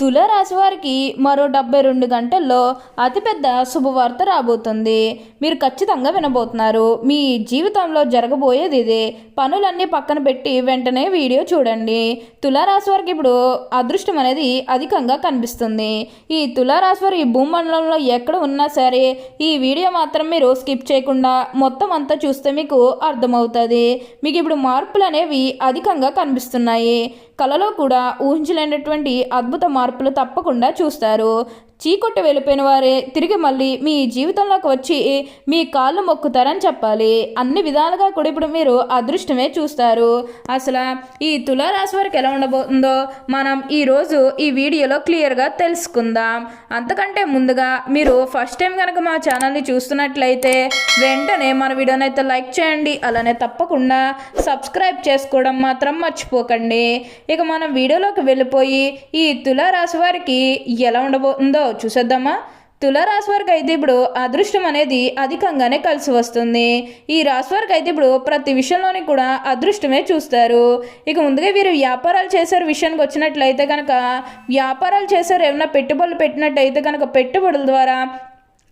తులారాశి వారికి మరో డెబ్బై రెండు గంటల్లో అతిపెద్ద శుభవార్త రాబోతుంది. మీరు ఖచ్చితంగా వినబోతున్నారు. మీ జీవితంలో జరగబోయేది ఇదే. పనులన్నీ పక్కన పెట్టి వెంటనే వీడియో చూడండి. తులారాశి వారికి ఇప్పుడు అదృష్టం అనేది అధికంగా కనిపిస్తుంది. ఈ తులారాశి వారు ఈ భూమండలంలో ఎక్కడ ఉన్నా సరే ఈ వీడియో మాత్రం మీరు స్కిప్ చేయకుండా మొత్తం అంతా చూస్తే మీకు అర్థమవుతుంది. మీకు ఇప్పుడు మార్పులు అనేవి అధికంగా కనిపిస్తున్నాయి. కళలో కూడా ఊహించలేనటువంటి అద్భుత మార్పులు తప్పకుండా చూస్తారు. చీకొట్టు వెళ్ళిపోయిన వారే తిరిగి మళ్ళీ మీ జీవితంలోకి వచ్చి మీ కాళ్ళు మొక్కుతారని చెప్పాలి. అన్ని విధాలుగా కూడా ఇప్పుడు మీరు అదృష్టమే చూస్తారు. అసలు ఈ తులారాశి వారికి ఎలా ఉండబోతుందో మనం ఈరోజు ఈ వీడియోలో క్లియర్గా తెలుసుకుందాం. అంతకంటే ముందుగా మీరు ఫస్ట్ టైం కనుక మా ఛానల్ని చూస్తున్నట్లయితే వెంటనే మన వీడియోని అయితే లైక్ చేయండి. అలానే తప్పకుండా సబ్స్క్రైబ్ చేసుకోవడం మాత్రం మర్చిపోకండి. ఇక మనం వీడియోలోకి వెళ్ళిపోయి ఈ తులారాశి వారికి ఎలా ఉండబోతుందో చూసేద్దామా? తులారాశి వారికి అయితే ఇప్పుడు అదృష్టం అనేది అధికంగానే కలిసి వస్తుంది. ఈ రాశి వారికి అయితే ఇప్పుడు ప్రతి విషయంలోని కూడా అదృష్టమే చూస్తారు. ఇక ముందుగా వీరు వ్యాపారాలు చేసారు విషయానికి వచ్చినట్లయితే కనుక వ్యాపారాలు చేసారు ఏమైనా పెట్టుబడులు పెట్టినట్టయితే కనుక పెట్టుబడుల ద్వారా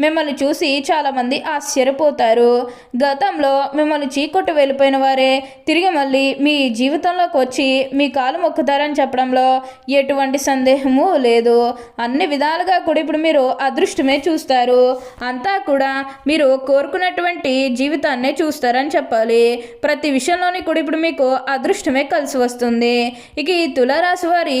మిమ్మల్ని చూసి చాలామంది ఆశ్చర్యపోతారు. గతంలో మిమ్మల్ని చీకొట్టు వెళ్ళిపోయిన వారే తిరిగి మళ్ళీ మీ జీవితంలోకి వచ్చి మీ కాలు మొక్కుతారని చెప్పడంలో ఎటువంటి సందేహము లేదు. అన్ని విధాలుగా కూడా ఇప్పుడు మీరు అదృష్టమే చూస్తారు. అంతా కూడా మీరు కోరుకున్నటువంటి జీవితాన్నే చూస్తారని చెప్పాలి. ప్రతి విషయంలోని కూడా ఇప్పుడు మీకు అదృష్టమే కలిసి వస్తుంది. ఇక ఈ తులారాశి వారి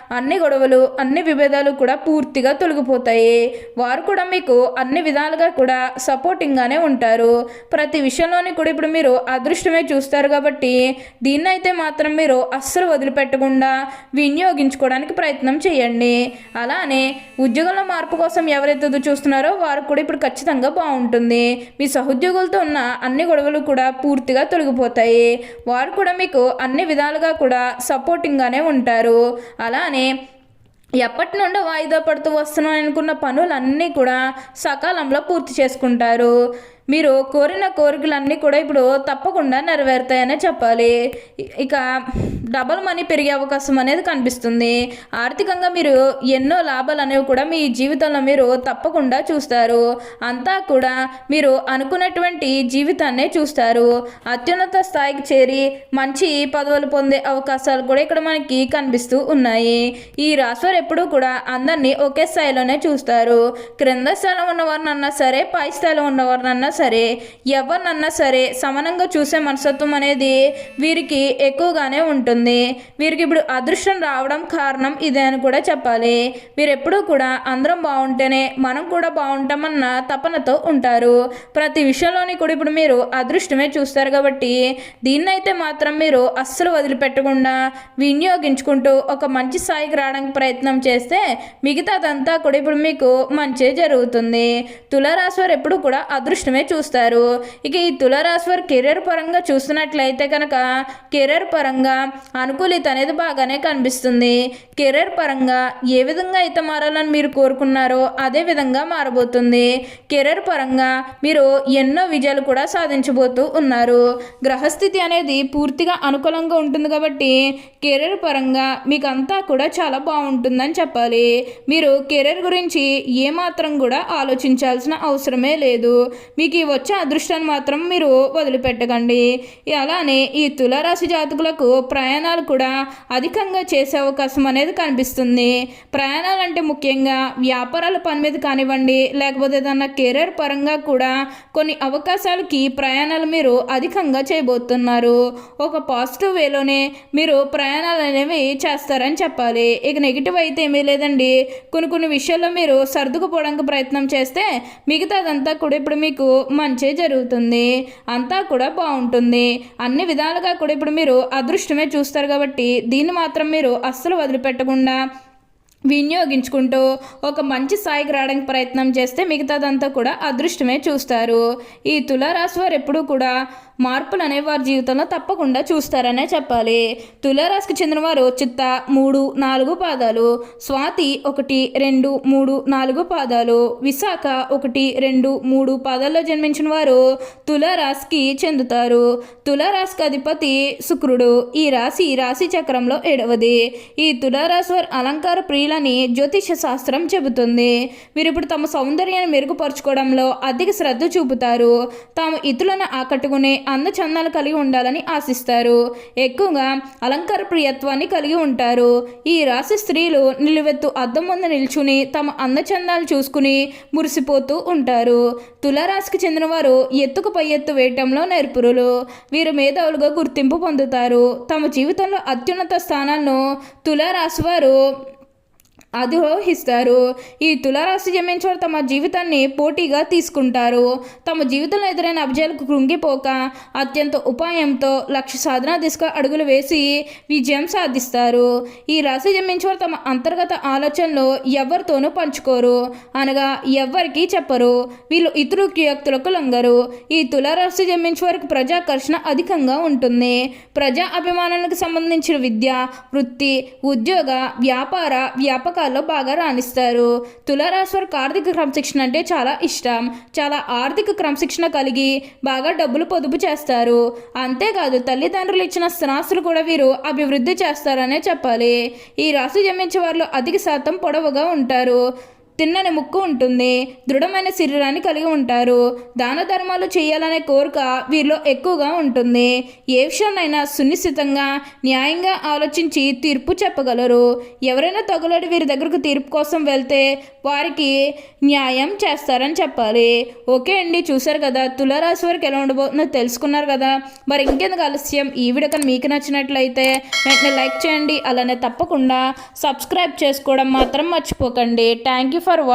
అన్ని గొడవలు అన్ని విభేదాలు కూడా పూర్తిగా తొలగిపోతాయి. వారు కూడా మీకు అన్ని విధాలుగా కూడా సపోర్టింగ్గానే ఉంటారు. ప్రతి విషయంలోని కూడా ఇప్పుడు మీరు అదృష్టమే చూస్తారు కాబట్టి దీన్నైతే మాత్రం మీరు అస్సలు వదిలిపెట్టకుండా వినియోగించుకోవడానికి ప్రయత్నం చేయండి. అలానే ఉద్యోగంలో మార్పు కోసం ఎవరైతే చూస్తున్నారో వారు కూడా ఇప్పుడు ఖచ్చితంగా బాగుంటుంది. మీ సహోద్యోగులతో ఉన్న అన్ని గొడవలు కూడా పూర్తిగా తొలగిపోతాయి. వారు కూడా మీకు అన్ని విధాలుగా కూడా సపోర్టింగ్గానే ఉంటారు. అలా అలానే ఎప్పటి నుండో వాయిదా పడుతూ వస్తున్నాం అనుకున్న పనులన్నీ కూడా సకాలంలో పూర్తి చేసుకుంటారు. మీరు కోరిన కోరికలన్నీ కూడా ఇప్పుడు తప్పకుండా నెరవేరుతాయనే చెప్పాలి. ఇక డబల్ మనీ పెరిగే అవకాశం అనేది కనిపిస్తుంది. ఆర్థికంగా మీరు ఎన్నో లాభాలు అనేవి కూడా మీ జీవితంలో మీరు తప్పకుండా చూస్తారు. అంతా కూడా మీరు అనుకున్నటువంటి జీవితాన్నే చూస్తారు. అత్యున్నత స్థాయికి చేరి మంచి పదవులు పొందే అవకాశాలు కూడా ఇక్కడ మనకి కనిపిస్తూ ఉన్నాయి. ఈ రాశివారు ఎప్పుడూ కూడా అందరినీ ఒకే స్థాయిలోనే చూస్తారు. క్రింద స్థాయిలో ఉన్నవారినన్నా సరే పై స్థాయిలో ఉన్నవారినన్నా సరే ఎవరినన్నా సరే సమానంగా చూసే మనస్తత్వం అనేది వీరికి ఎక్కువగానే ఉంటుంది. వీరికి ఇప్పుడు అదృష్టం రావడం కారణం ఇదే అని కూడా చెప్పాలి. వీరు ఎప్పుడూ కూడా అందరం బాగుంటేనే మనం కూడా బాగుంటామన్న తపనతో ఉంటారు. ప్రతి విషయంలోని కూడా ఇప్పుడు మీరు అదృష్టమే చూస్తారు కాబట్టి దీన్నైతే మాత్రం మీరు అస్సలు వదిలిపెట్టకుండా వినియోగించుకుంటూ ఒక మంచి స్థాయికి రావడానికి ప్రయత్నం చేస్తే మిగతాదంతా కూడా ఇప్పుడు మీకు మంచి జరుగుతుంది. తులారాశి వారు ఎప్పుడు కూడా అదృష్టమే అదృష్టమే చూస్తారు. ఇక ఈ తులారాశి వారు కెరీర్ పరంగా చూస్తున్నట్లయితే కనుక కెరీర్ పరంగా అనుకూలిత అనేది బాగానే కనిపిస్తుంది. కెరీర్ పరంగా ఏ విధంగా అయితే మారాలని మీరు కోరుకున్నారో అదే విధంగా మారబోతుంది. కెరీర్ పరంగా మీరు ఎన్నో విజయాలు కూడా సాధించబోతూ ఉన్నారు. గ్రహస్థితి అనేది పూర్తిగా అనుకూలంగా ఉంటుంది కాబట్టి కెరీర్ పరంగా మీకు అంతా కూడా చాలా బాగుంటుందని చెప్పాలి. మీరు కెరీర్ గురించి ఏమాత్రం కూడా ఆలోచించాల్సిన అవసరమే లేదు. మీకు ఈ వచ్చే అదృష్టాన్ని మాత్రం మీరు వదిలిపెట్టకండి. అలానే ఈ తులారాశి జాతకులకు ప్రయాణాలు కూడా అధికంగా చేసే అవకాశం అనేది కనిపిస్తుంది. ప్రయాణాలు అంటే ముఖ్యంగా వ్యాపారాల పని మీద కానివ్వండి లేకపోతే ఏదన్నా కెరీర్ పరంగా కూడా కొన్ని అవకాశాలకి ప్రయాణాలు మీరు అధికంగా చేయబోతున్నారు. ఒక పాజిటివ్ వేలోనే మీరు ప్రయాణాలు అనేవి చేస్తారని చెప్పాలి. ఇక నెగిటివ్ అయితే ఏమీ లేదండి. కొన్ని కొన్ని విషయాల్లో మీరు సర్దుకుపోవడానికి ప్రయత్నం చేస్తే మిగతాదంతా కూడా ఇప్పుడు మీకు మంచి జరుగుతుంది. అంతా కూడా బాగుంటుంది. అన్ని విధాలుగా కూడా ఇప్పుడు మీరు అదృష్టమే చూ చూస్తారు కాబట్టి దీన్ని మాత్రం మీరు అస్సలు వదిలిపెట్టకుండా వినియోగించుకుంటూ ఒక మంచి స్థాయికి రావడానికి ప్రయత్నం చేస్తే మిగతాదంతా కూడా అదృష్టమే చూస్తారు. ఈ తులారాశి వారు ఎప్పుడూ కూడా మార్పులు అనేవి వారి జీవితంలో తప్పకుండా చూస్తారనే చెప్పాలి. తులారాశికి చెందినవారు చిత్త మూడు నాలుగు పాదాలు స్వాతి ఒకటి రెండు మూడు నాలుగు పాదాలు విశాఖ ఒకటి రెండు మూడు పాదాల్లో జన్మించిన వారు తులారాశికి చెందుతారు. తులారాశికి అధిపతి శుక్రుడు ఈ రాశి రాశి చక్రంలో ఏడవది. ఈ తులారాశి వారు అలంకార ప్రియులని జ్యోతిష శాస్త్రం చెబుతుంది. వీరు ఇప్పుడు తమ సౌందర్యాన్ని మెరుగుపరుచుకోవడంలో అధిక శ్రద్ధ చూపుతారు. తాము ఇతరులను ఆకట్టుకునే అందచందాలు కలిగి ఉండాలని ఆశిస్తారు. ఎక్కువగా అలంకార ప్రియత్వాన్ని కలిగి ఉంటారు. ఈ రాశి స్త్రీలు నిలువెత్తు అద్దం ముందు నిల్చుని తమ అందచందాలు చూసుకుని మురిసిపోతూ ఉంటారు. తులారాశికి చెందిన వారు ఎత్తుకు పై ఎత్తు వేయటంలో నేర్పురులు. వీరు మేధావులుగా గుర్తింపు పొందుతారు. తమ జీవితంలో అత్యున్నత స్థానాలను తులారాశి వారు అధిరోహిస్తారు ఈ తులారాశి జమించారు తమ జీవితాన్ని పోటీగా తీసుకుంటారు. తమ జీవితంలో ఎదురైన అభిజయాలకు కృంగిపోక అత్యంత ఉపాయంతో లక్ష్య సాధన దిశగా అడుగులు వేసి విజయం సాధిస్తారు. ఈ రాశి జమించారు తమ అంతర్గత ఆలోచనలు ఎవరితోనూ పంచుకోరు. అనగా ఎవ్వరికీ చెప్పరు. వీళ్ళు ఇతరు వ్యక్తులకు లొంగరు. ఈ తులారాశి జన్మించే వారికి ప్రజాకర్షణ అధికంగా ఉంటుంది. ప్రజా అభిమానాలకు సంబంధించిన విద్య వృత్తి ఉద్యోగ వ్యాపార వ్యాపక రంగాల్లో బాగా రాణిస్తారు. తులారాశి వారికి ఆర్థిక క్రమశిక్షణ అంటే చాలా ఇష్టం. చాలా ఆర్థిక క్రమశిక్షణ కలిగి బాగా డబ్బులు పొదుపు చేస్తారు. అంతేకాదు తల్లిదండ్రులు ఇచ్చిన స్థిరాస్తులు కూడా వీరు అభివృద్ధి చేస్తారనే చెప్పాలి. ఈ రాశి జన్మించే వారిలో అధిక శాతం పొడవుగా ఉంటారు. తిన్నని ముక్కు ఉంటుంది దృఢమైన శరీరాన్ని కలిగి ఉంటారు. దాన ధర్మాలు చేయాలనే కోరిక వీరిలో ఎక్కువగా ఉంటుంది. ఏ విషయాన్నైనా సునిశ్చితంగా న్యాయంగా ఆలోచించి తీర్పు చెప్పగలరు. ఎవరైనా తగులడి వీరి దగ్గరకు తీర్పు కోసం వెళ్తే వారికి న్యాయం చేస్తారని చెప్పాలి. ఓకే అండి చూశారు కదా? తులారాశి వారికి ఎలా ఉండబోతుందో తెలుసుకున్నారు కదా? మరి ఇంకెందుకు ఆలస్యం? ఈ వీడియో కానీ మీకు నచ్చినట్లయితే వెంటనే లైక్ చేయండి. అలానే తప్పకుండా సబ్స్క్రైబ్ చేసుకోవడం మాత్రం మర్చిపోకండి. Thank you for watching.